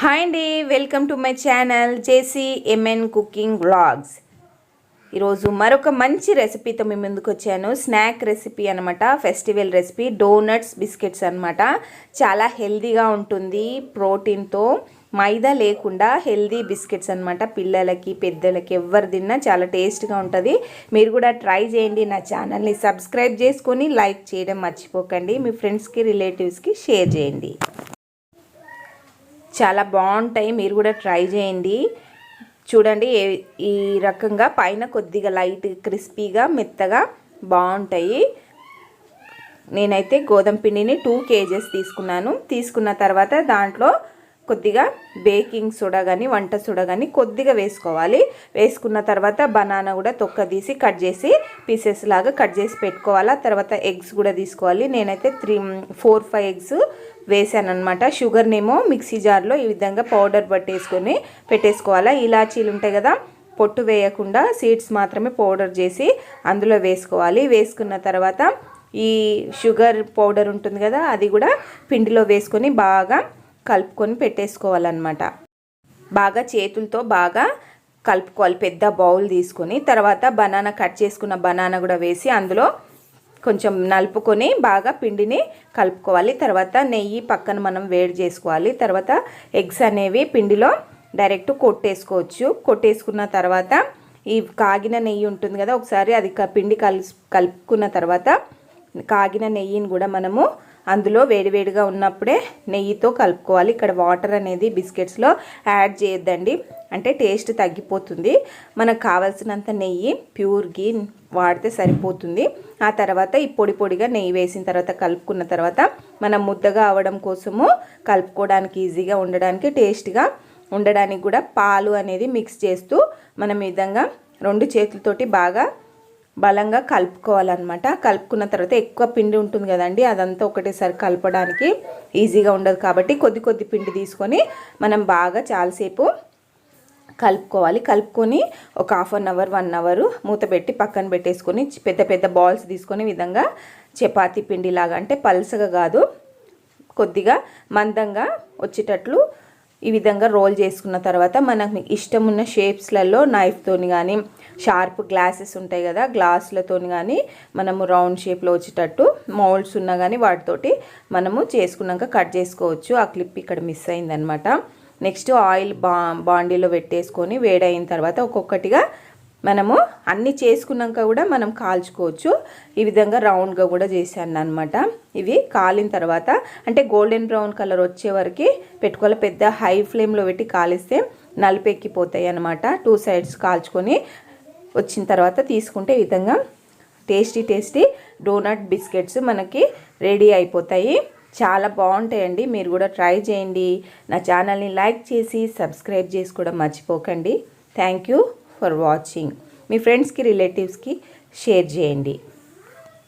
Hi అండి welcome to my channel JC MN cooking vlogs. ఈరోజు మరొక మంచి రెసిపీతో మీ ముందుకు వచ్చాను. స్నాక్ రెసిపీ అనమాట ఫెస్టివల్ రెసిపీ డోనట్స్ బిస్కెట్స్ అనమాట చాలా హెల్దీగా ఉంటుంది ప్రోటీన్తో. మైదా లేకుండా హెల్దీ బిస్కెట్స్ అనమాట పిల్లలకి పెద్దలకి ఎవరు తిన్నా చాలా టేస్ట్గా ఉంటుంది. మీరు కూడా ట్రై చేయండి. నా ఛానల్ని సబ్స్క్రైబ్ చేసుకొని లైక్ చేయడం మర్చిపోకండి. మీ ఫ్రెండ్స్కి రిలేటివ్స్కి షేర్ చేయండి. చాలా బాగుంటాయి. మీరు కూడా ట్రై చేయండి. చూడండి ఈ రకంగా పైన కొద్దిగా లైట్ క్రిస్పీగా మెత్తగా బాగుంటాయి. నేనైతే గోధుమ పిండిని టూ కేజెస్ తీసుకున్నాను. తీసుకున్న తర్వాత దాంట్లో కొద్దిగా బేకింగ్ సోడా కానీ వంట సోడా కానీ కొద్దిగా వేసుకోవాలి. వేసుకున్న తర్వాత బనానా కూడా తొక్క తీసి కట్ చేసి పీసెస్ లాగా కట్ చేసి పెట్టుకోవాలి. తర్వాత ఎగ్స్ కూడా తీసుకోవాలి. నేనైతే త్రీ ఫోర్ ఫైవ్ ఎగ్స్ వేసాను అనమాట షుగర్నేమో మిక్సీ జార్లో ఈ విధంగా పౌడర్ పట్టేసుకొని పెట్టేసుకోవాలి. ఇలాచీలు ఉంటాయి కదా పొట్టు వేయకుండా సీడ్స్ మాత్రమే పౌడర్ చేసి అందులో వేసుకోవాలి. వేసుకున్న తర్వాత ఈ షుగర్ పౌడర్ ఉంటుంది కదా అది కూడా పిండిలో వేసుకొని బాగా కలుపుకొని పెట్టేసుకోవాలన్నమాట. బాగా చేతులతో బాగా కలుపుకోవాలి. పెద్ద బౌల్ తీసుకొని తర్వాత బనానా కట్ చేసుకున్న బనానా కూడా వేసి అందులో కొంచెం నలుపుకొని బాగా పిండిని కలుపుకోవాలి. తర్వాత నెయ్యి పక్కన మనం వేడి చేసుకోవాలి. తర్వాత ఎగ్స్ అనేవి పిండిలో డైరెక్ట్ కొట్టేసుకోవచ్చు. కొట్టేసుకున్న తర్వాత ఈ కాగిన నెయ్యి ఉంటుంది కదా ఒకసారి అది పిండి కలుసు కలుపుకున్న తర్వాత కాగిన నెయ్యిని కూడా మనము అందులో వేడివేడిగా ఉన్నప్పుడే నెయ్యితో కలుపుకోవాలి. ఇక్కడ వాటర్ అనేది బిస్కెట్స్లో యాడ్ చేయొద్దండి. అంటే టేస్ట్ తగ్గిపోతుంది. మనకు కావాల్సినంత నెయ్యి ప్యూర్ గీ వాడితే సరిపోతుంది. ఆ తర్వాత ఈ పొడి పొడిగా నెయ్యి వేసిన తర్వాత కలుపుకున్న తర్వాత మనం ముద్దగా అవడం కోసము కలుపుకోవడానికి ఈజీగా ఉండడానికి టేస్ట్గా ఉండడానికి కూడా పాలు అనేది మిక్స్ చేస్తూ మనం ఈ విధంగా రెండు చేతులతోటి బాగా బలంగా కలుపుకోవాలన్నమాట. కలుపుకున్న తర్వాత ఎక్కువ పిండి ఉంటుంది కదండి అదంతా ఒకటేసారి కలపడానికి ఈజీగా ఉండదు కాబట్టి కొద్ది కొద్ది పిండి తీసుకొని మనం బాగా చాలాసేపు కలుపుకోవాలి. కలుపుకొని ఒక half an hour one hour మూత పెట్టి పక్కన పెట్టేసుకొని పెద్ద పెద్ద బాల్స్ తీసుకొని విధంగా చపాతీ పిండిలాగా అంటే పల్సగా కాదు కొద్దిగా మందంగా వచ్చేటట్లు ఈ విధంగా రోల్ చేసుకున్న తర్వాత మనకు ఇష్టం ఉన్న షేప్స్లలో నైఫ్తోని కానీ షార్ప్ గ్లాసెస్ ఉంటాయి కదా గ్లాసులతో కానీ మనము రౌండ్ షేప్లో వచ్చేటట్టు మౌల్డ్స్ ఉన్నా కానీ వాటితోటి మనము చేసుకున్నాక కట్ చేసుకోవచ్చు. ఆ క్లిప్ ఇక్కడ మిస్ అయిందనమాట నెక్స్ట్ ఆయిల్ బా బాండీలో పెట్టేసుకొని వేడైన తర్వాత ఒక్కొక్కటిగా మనము అన్నీ చేసుకున్నాక కూడా మనం కాల్చుకోవచ్చు. ఈ విధంగా రౌండ్గా కూడా చేశాను అనమాట ఇవి కాలిన తర్వాత అంటే గోల్డెన్ బ్రౌన్ కలర్ వచ్చే వరకు పెట్టుకోవాలి. పెద్ద హై ఫ్లేమ్లో పెట్టి కాలిస్తే నలిపెక్కిపోతాయి అనమాట టూ సైడ్స్ కాల్చుకొని వచ్చిన తర్వాత తీసుకుంటే ఈ విధంగా టేస్టీ టేస్టీ డోనట్ బిస్కెట్స్ మనకి రెడీ అయిపోతాయి. చాలా బాగుంటాయండి. మీరు కూడా ట్రై చేయండి. నా ఛానల్ని లైక్ చేసి సబ్స్క్రైబ్ చేసుకోవడం మర్చిపోకండి. Thank you. ఫర్ వాచింగ్ మీ ఫ్రెండ్స్కి రిలేటివ్స్కి షేర్ చేయండి.